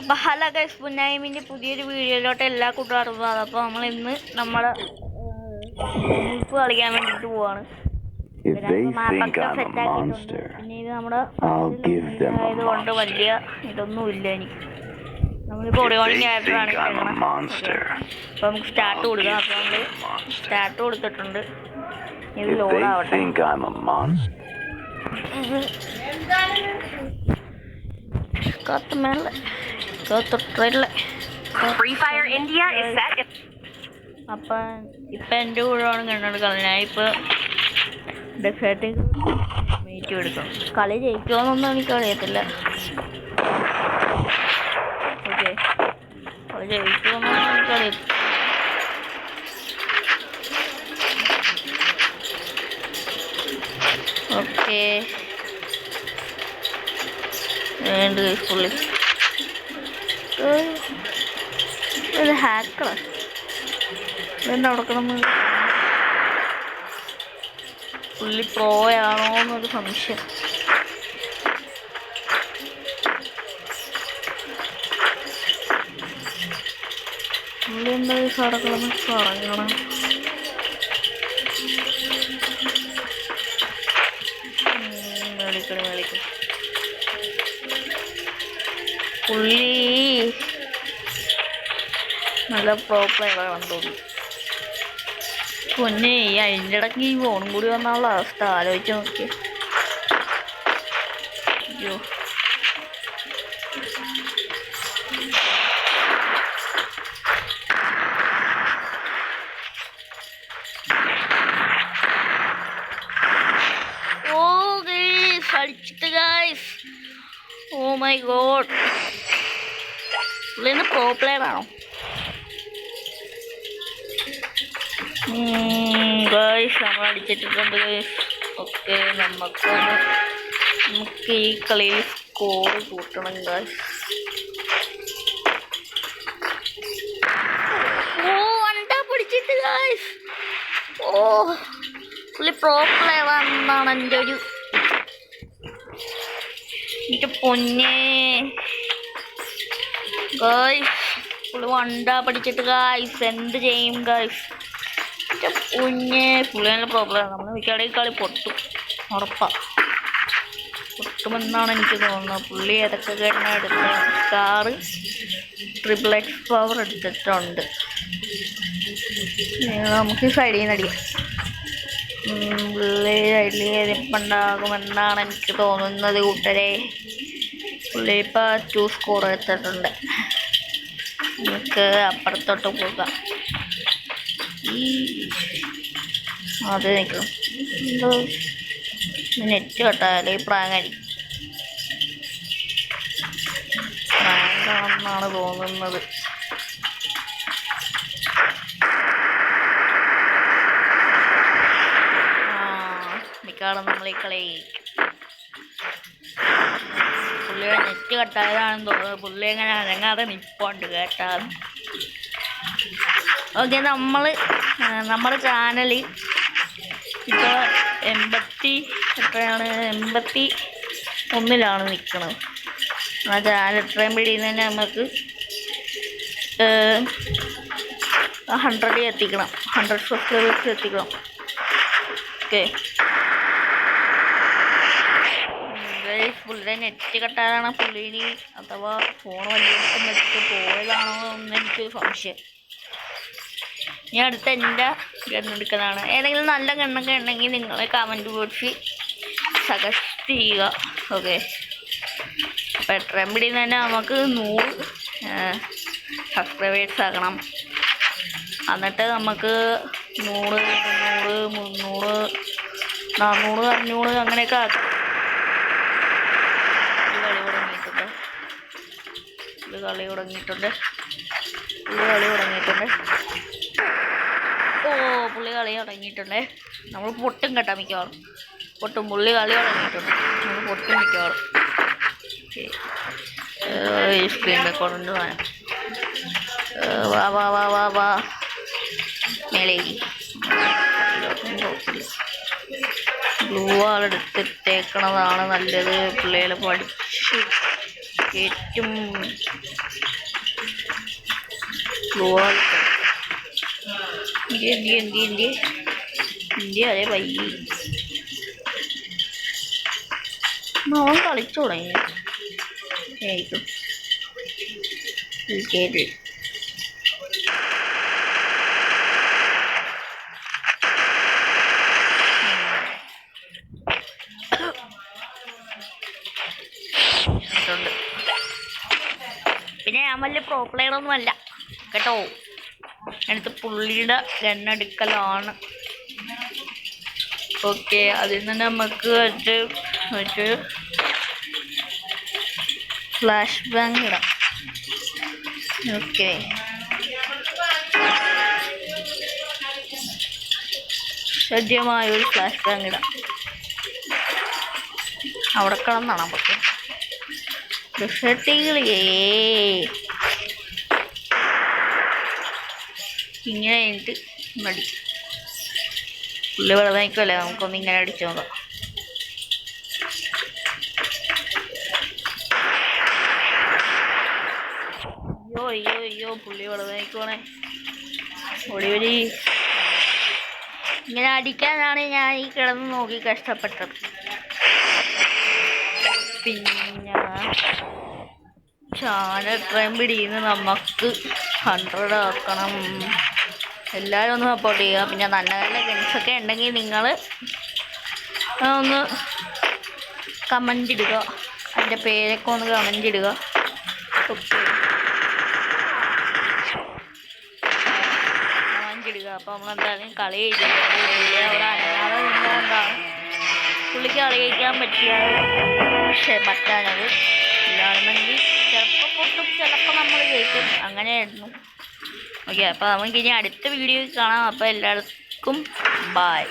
അപ്പൊ hello guys പുന്നായ്മിന്റെ പുതിയൊരു വീഡിയോയിലോട്ട് എല്ലാ കൂട്ടുകാർക്കും അപ്പോൾ നമ്മൾ ഇന്ന് നമ്മുടെ മുൽപ്പ് കളിക്കാൻ വേണ്ടിട്ട് പോവാണ്. പിന്നെ ഇത് നമ്മുടെ ആയതുകൊണ്ട് വലിയ ഇതൊന്നും ഇല്ല എനിക്ക് നമ്മളിപ്പോൾ a monster, അപ്പോൾ നമുക്ക് സ്റ്റാർട്ട് കൊടുക്കാം. അപ്പോൾ നമ്മൾ സ്റ്റാർട്ട് കൊടുത്തിട്ടുണ്ട്. ഇത് ലോഡാവട്ടെ കത്ത് മേലെ. കത്തിട്ടല്ലേ Free Fire India is set. അപ്പം ഇപ്പം എന്റെ കൂടെയാണ് കണ്ടെടുക്കുന്നത് ഞാൻ ഇപ്പോൾ ഡെസേർട്ട് മീറ്റ് എടുക്കണം കളി ജയിക്കുമോന്നൊന്നും എനിക്കറിയത്തില്ല ഓക്കെ. കളി ജയിക്കുമോന്നൊന്നും എനിക്കറിയത്തില്ല ഓക്കെ. വേണ്ട പുള്ളി? ഇത് ഹാക്കറാ ഇതെന്താ കൊടുക്കണം പുള്ളി പ്രോയാണോ എന്നൊരു സംശയം. പുള്ളി എന്താ ഉം, മേളിക്കണ് മേളിക്കണ്. പുള്ളി നല്ല പ്രോപ്പർ പ്ലെയറാണെന്ന് തോന്നുന്നു പൊന്നെ ഈ അതിന്റെ ഇടയ്ക്ക് ഈ ഫോണും കൂടി വന്നുള്ള അവസ്ഥ ആലോചിച്ച് നോക്കിയോ. പുള്ളിന്ന് പ്രോ പ്ലെയർ ആണോ ഗേൾസ് നമ്മൾ അടിച്ചിട്ടുണ്ട്. ഗേൾസ് ഓക്കെ നമുക്ക് നമുക്ക് ഈ കളിയിൽ സ്കോർ കൂട്ടണം ഗേൾസ് ഓ അണ്ട പിടിച്ചിട്ട് ഗൈസ് ഓ പുള്ളി പ്രോ പ്ലെയർ ആണെന്നാണ് എന്റെ ഒരു എന്റെ പൊന്നേ. ഗൈസ് ഫുള്ള് വണ്ട പഠിച്ചിട്ട് ഗൈസ് എന്ത് ചെയ്യും ഗൈസ് കുഞ്ഞ് പൊന്നേ പുള്ളി നല്ല പ്രോബ്ലം നമ്മൾ മിക്കവാറും കളി പൊട്ടും. ഉറപ്പാ. പൊട്ടുമെന്നാണ് എനിക്ക് തോന്നുന്നത്. പുള്ളി ഏതൊക്കെ കിടന്ന എടുത്ത? കാറ് ട്രിപ്പിൾ എക്സ് പവർ എടുത്തിട്ടുണ്ട്. നമുക്ക് സൈഡിൽ നിന്ന് ഉം, പുള്ളി സൈഡിൽ എതിപ്പുണ്ടാകുമെന്നാണ് എനിക്ക് തോന്നുന്നത് കൂട്ടരെ. പുള്ളി ഇപ്പോൾ ടു സ്കോർ എടുത്തിട്ടുണ്ട്. നമുക്ക് അപ്പുറത്തോട്ട് പോകാം. അത് നിൽക്കും. എന്തോ നെറ്റ് കട്ടായാലേ ഈ പ്രാങ്ങടി പ്രാങ്കാണെന്നാണ് തോന്നുന്നത്. നമ്മൾ ഈ കളി പുള്ളിയുടെ നെറ്റ് കട്ടായതാണെന്ന് തോന്നുന്നത് പുള്ളി എങ്ങനെ അനങ്ങാതെ നിൽപ്പുണ്ട് കേട്ടാ. ഓക്കെ നമ്മൾ നമ്മുടെ ചാനലിൽ ഇപ്പോൾ എൺപത്തി എത്രയാണ്? എൺപത്തി ഒന്നിലാണ് നിൽക്കുന്നത് ആ ചാനൽ എത്രയും പിടിയിൽ തന്നെ നമുക്ക് ഹൺഡ്രഡിൽ എത്തിക്കണം. ഹൺഡ്രഡ് സബ്സ്ക്രൈബേഴ്സ് എത്തിക്കണം. ഓക്കെ. പുള്ളിയുടെ നെറ്റ് കെട്ടാനാണ് പുള്ളിനി അഥവാ ഫോൺ വലിയ വെച്ചിട്ട് പോയതാണോ എന്ന് എനിക്കൊരു സംശയം. ഞാൻ അടുത്ത എന്റെ ഗണ്ണെടുക്കുന്നതാണ് ഏതെങ്കിലും നല്ല ഗണ്ണൊക്കെ ഉണ്ടെങ്കിൽ നിങ്ങളെ കമന്റ് ബോക്സിൽ സജസ്റ്റ് ചെയ്യുക. ഓക്കെ അപ്പോൾ എത്രയും പിടി തന്നെ നമുക്ക് നൂറ് സബ്സ്ക്രൈബേഴ്സ് ആക്കണം എന്നിട്ട് നമുക്ക് നൂറ് ഇരുന്നൂറ് മുന്നൂറ് നാന്നൂറ് അഞ്ഞൂറ് അങ്ങനെയൊക്കെ ആക്കാം ഇത് കളി തുടങ്ങിയിട്ടുണ്ട്. പുള്ളി കളി തുടങ്ങിയിട്ടുണ്ട്. ഓ പുള്ളി കളി തുടങ്ങിയിട്ടുണ്ട്. നമ്മൾ പൊട്ടും കേട്ടോ മിക്കവാറും. പൊട്ടും പുള്ളി കളി തുടങ്ങിയിട്ടുണ്ട്. നമ്മൾ പൊട്ടും മിക്കവാറും. ഈ സ്ക്രീൻ റെക്കോർഡുണ്ട് വാ വാ വാ വാ വാ. മേലേക്ക് ബ്ലൂ ആൾ നല്ലത്. പിള്ളേരെ പഠിച്ച്. ഏറ്റവും അതെ വൈ അവൻ കളിച്ചു തുടങ്ങി. ആയിരിക്കും കേട്ട് വലിയ പ്രോ പ്ലെയർ ഒന്നും അല്ല. കേട്ടോ? എനിക്ക് പുള്ളിയുടെ ഗണ്ണെടുക്കലാണ് ഓക്കെ അതിൽ നിന്ന് നമുക്ക് മറ്റ് ഫ്ലാഷ് ബാങ്ക് ഇടാം. ഓക്കെ സജ്ജമായ ഒരു ഫ്ലാഷ് ബാങ്ക് ഇടാം. അവിടെ കിടന്നാണ് പക്ഷേ വിഷത്തികളിയേ ഇങ്ങനെ കഴിഞ്ഞിട്ട് മടി. പുള്ളി വെള്ളം നമുക്കൊന്ന് ഇങ്ങനെ അടിച്ചു നോക്കാം. അയ്യോ അയ്യോ അയ്യോ പുള്ളി വെള്ളം നിൽക്കുവാണേ ഓടി വരി ഇങ്ങനെ അടിക്കാനാണ് ഞാൻ ഈ കിടന്ന് നോക്കി കഷ്ടപ്പെട്ടത്. പിന്നെ ചാനൽ എത്രയും പിടിയുന്ന നമുക്ക് ഹൺഡ്രഡ് ആക്കണം. എല്ലാവരും ഒന്ന് സപ്പോർട്ട് ചെയ്യുക. പിന്നെ നല്ല നല്ല ഗെയിംസൊക്കെ ഉണ്ടെങ്കിൽ നിങ്ങൾ ഒന്ന് കമന്റ് ഇടുക. അതിന്റെ പേരൊക്കെ ഒന്ന് കമന്റ് ഇടുക. അപ്പോൾ നമ്മളെന്തായാലും കളി നിന്നുകൊണ്ടാണ് പുള്ളിക്ക് കളി കഴിക്കാൻ പറ്റിയ പക്ഷേ പറ്റാനത് ഇല്ലാണെന്നെങ്കിൽ ചിലപ്പോൾ പൊട്ടും ചിലപ്പോൾ നമ്മൾ ജയിക്കും അങ്ങനെയായിരുന്നു. ഓക്കെ അപ്പോൾ നമുക്ക് ഇനി അടുത്ത വീഡിയോയിൽ കാണാം. അപ്പോൾ എല്ലാവർക്കും ബായ്